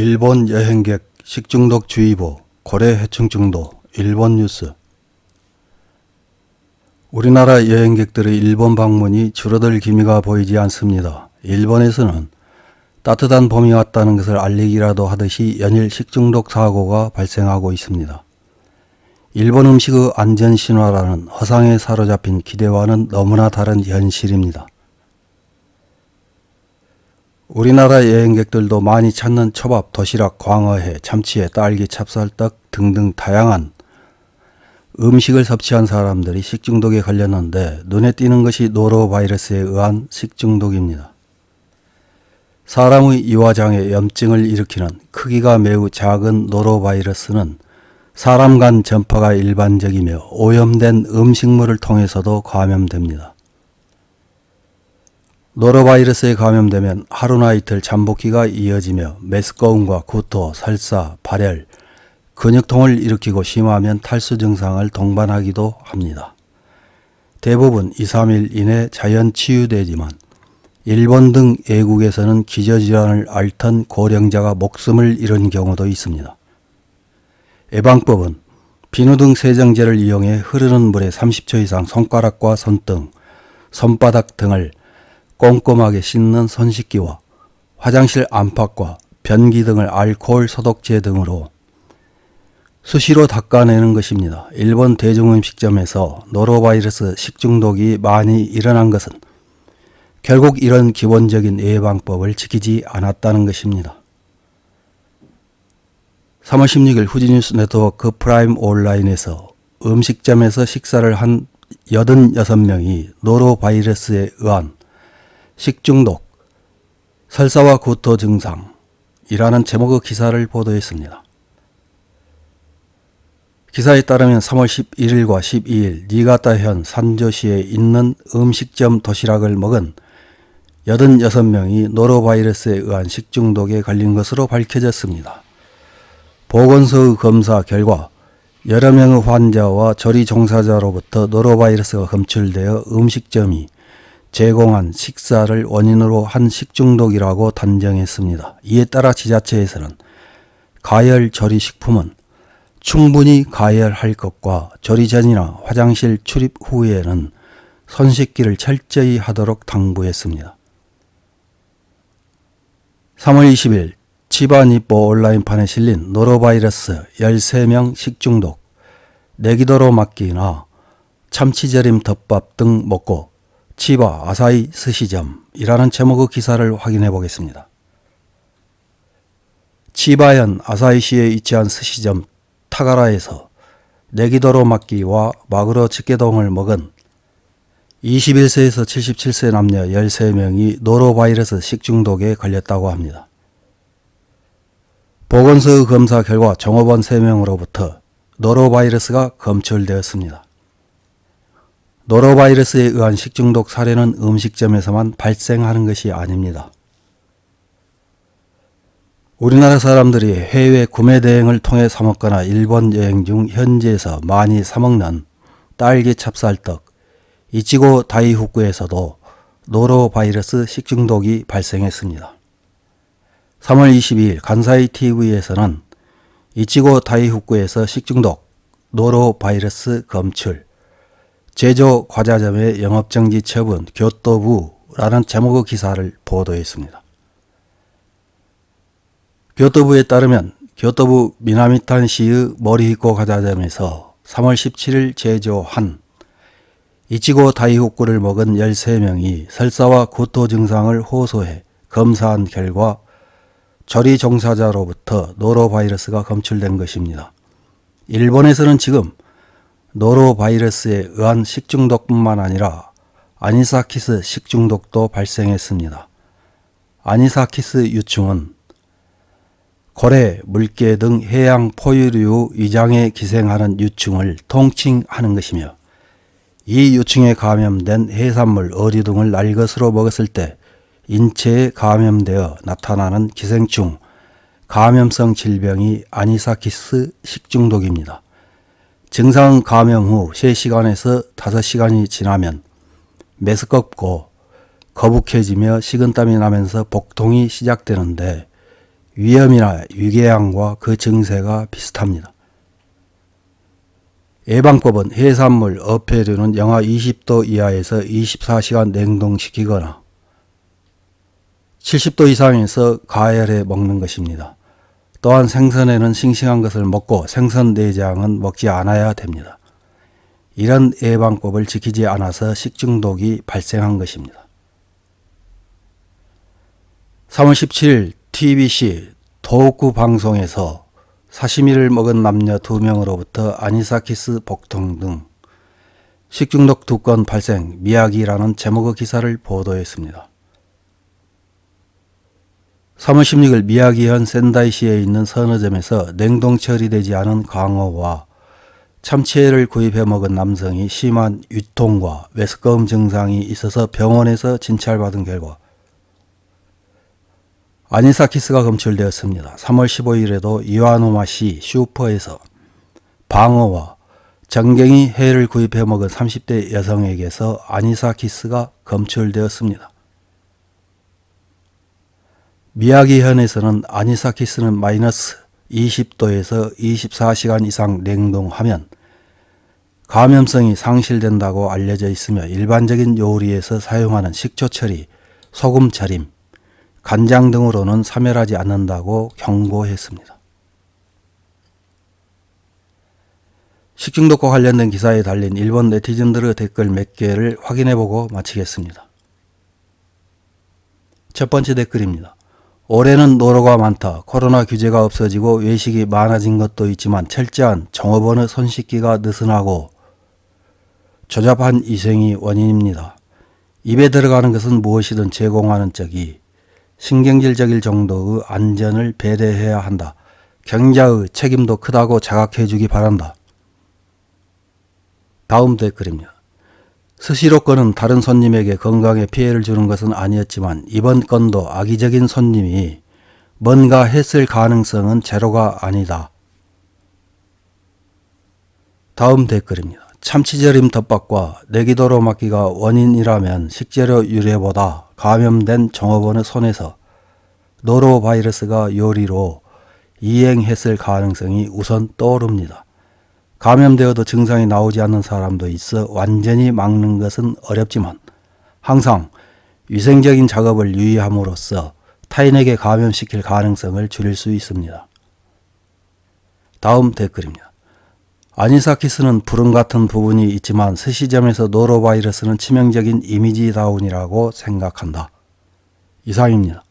일본 여행객 식중독 주의보 고래 해충증도 일본 뉴스 우리나라 여행객들의 일본 방문이 줄어들 기미가 보이지 않습니다. 일본에서는 따뜻한 봄이 왔다는 것을 알리기라도 하듯이 연일 식중독 사고가 발생하고 있습니다. 일본 음식의 안전 신화라는 허상에 사로잡힌 기대와는 너무나 다른 현실입니다. 우리나라 여행객들도 많이 찾는 초밥, 도시락, 광어회, 참치회, 딸기, 찹쌀떡 등등 다양한 음식을 섭취한 사람들이 식중독에 걸렸는데 눈에 띄는 것이 노로바이러스에 의한 식중독입니다. 사람의 이화장에 염증을 일으키는 크기가 매우 작은 노로바이러스는 사람 간 전파가 일반적이며 오염된 음식물을 통해서도 감염됩니다. 노로바이러스에 감염되면 하루나 이틀 잠복기가 이어지며 메스꺼움과 구토, 설사, 발열, 근육통을 일으키고 심하면 탈수 증상을 동반하기도 합니다. 대부분 2, 3일 이내 자연 치유되지만 일본 등 외국에서는 기저질환을 앓던 고령자가 목숨을 잃은 경우도 있습니다. 예방법은 비누 등 세정제를 이용해 흐르는 물에 30초 이상 손가락과 손등, 손바닥 등을 꼼꼼하게 씻는 손 씻기와 화장실 안팎과 변기 등을 알코올 소독제 등으로 수시로 닦아내는 것입니다. 일본 대중음식점에서 노로바이러스 식중독이 많이 일어난 것은 결국 이런 기본적인 예방법을 지키지 않았다는 것입니다. 3월 16일 후지뉴스 네트워크 프라임 온라인에서 음식점에서 식사를 한 86명이 노로바이러스에 의한 식중독, 설사와 구토 증상이라는 제목의 기사를 보도했습니다. 기사에 따르면 3월 11일과 12일 니가타현 산조시에 있는 음식점 도시락을 먹은 86명이 노로바이러스에 의한 식중독에 걸린 것으로 밝혀졌습니다. 보건소의 검사 결과 여러 명의 환자와 조리 종사자로부터 노로바이러스가 검출되어 음식점이 제공한 식사를 원인으로 한 식중독이라고 단정했습니다. 이에 따라 지자체에서는 가열 조리 식품은 충분히 가열할 것과 조리 전이나 화장실 출입 후에는 손 씻기를 철저히 하도록 당부했습니다. 3월 20일 치바니뽀 온라인판에 실린 노로바이러스 13명 식중독, 내기도로 맞기나 참치절임 덮밥 등 먹고 치바 아사히 스시점이라는 제목의 기사를 확인해 보겠습니다. 치바현 아사히시에 위치한 스시점 타가라에서 내기도로 맞기와 마그로 집게동을 먹은 21세에서 77세 남녀 13명이 노로바이러스 식중독에 걸렸다고 합니다. 보건소 검사 결과 종업원 3명으로부터 노로바이러스가 검출되었습니다. 노로바이러스에 의한 식중독 사례는 음식점에서만 발생하는 것이 아닙니다. 우리나라 사람들이 해외 구매 대행을 통해 사먹거나 일본 여행 중 현지에서 많이 사먹는 딸기 찹쌀떡, 이치고 다이후쿠에서도 노로바이러스 식중독이 발생했습니다. 3월 22일 간사이 TV에서는 이치고 다이후쿠에서 식중독, 노로바이러스 검출, 제조 과자점의 영업정지 처분 교토부라는 제목의 기사를 보도했습니다. 교토부에 따르면 교토부 미나미탄시의 머리히코 과자점에서 3월 17일 제조한 이치고 다이후쿠를 먹은 13명이 설사와 구토 증상을 호소해 검사한 결과 조리 종사자로부터 노로바이러스가 검출된 것입니다. 일본에서는 지금 노로바이러스에 의한 식중독뿐만 아니라 아니사키스 식중독도 발생했습니다. 아니사키스 유충은 고래, 물개 등 해양 포유류 위장에 기생하는 유충을 통칭하는 것이며 이 유충에 감염된 해산물, 어류 등을 날것으로 먹었을 때 인체에 감염되어 나타나는 기생충, 감염성 질병이 아니사키스 식중독입니다. 증상 감염 후 3시간에서 5시간이 지나면 메스껍고 거북해지며 식은땀이 나면서 복통이 시작되는데 위염이나 유궤양과 그 증세가 비슷합니다. 예방법은 해산물, 어패류는 영하 20도 이하에서 24시간 냉동시키거나 70도 이상에서 가열해 먹는 것입니다. 또한 생선에는 싱싱한 것을 먹고 생선 내장은 먹지 않아야 됩니다. 이런 예방법을 지키지 않아서 식중독이 발생한 것입니다. 3월 17일 TBC 도호쿠 방송에서 사시미를 먹은 남녀 두 명으로부터 아니사키스 복통 등 식중독 두 건 발생 미야기라는 제목의 기사를 보도했습니다. 3월 16일 미야기현 센다이시에 있는 선어점에서 냉동 처리되지 않은 광어와 참치회를 구입해 먹은 남성이 심한 유통과 메스꺼움 증상이 있어서 병원에서 진찰받은 결과 아니사키스가 검출되었습니다. 3월 15일에도 이와노마시 슈퍼에서 방어와 정갱이 회를 구입해 먹은 30대 여성에게서 아니사키스가 검출되었습니다. 미야기현에서는 아니사키스는 마이너스 20도에서 24시간 이상 냉동하면 감염성이 상실된다고 알려져 있으며 일반적인 요리에서 사용하는 식초 처리, 소금 절임, 간장 등으로는 사멸하지 않는다고 경고했습니다. 식중독과 관련된 기사에 달린 일본 네티즌들의 댓글 몇 개를 확인해보고 마치겠습니다. 첫 번째 댓글입니다. 올해는 노로가 많다. 코로나 규제가 없어지고 외식이 많아진 것도 있지만 철저한 종업원의 손 씻기가 느슨하고 조잡한 위생이 원인입니다. 입에 들어가는 것은 무엇이든 제공하는 적이 신경질적일 정도의 안전을 배려해야 한다. 경자의 책임도 크다고 자각해 주기 바란다. 다음 댓글입니다. 스시로 건은 다른 손님에게 건강에 피해를 주는 것은 아니었지만 이번 건도 악의적인 손님이 뭔가 했을 가능성은 제로가 아니다. 다음 댓글입니다. 참치절임 덮밥과 내기도로 막기가 원인이라면 식재료 유래보다 감염된 종업원의 손에서 노로바이러스가 요리로 이행했을 가능성이 우선 떠오릅니다. 감염되어도 증상이 나오지 않는 사람도 있어 완전히 막는 것은 어렵지만 항상 위생적인 작업을 유의함으로써 타인에게 감염시킬 가능성을 줄일 수 있습니다. 다음 댓글입니다. 아니사키스는 불응 같은 부분이 있지만 스 시점에서 노로바이러스는 치명적인 이미지 다운이라고 생각한다. 이상입니다.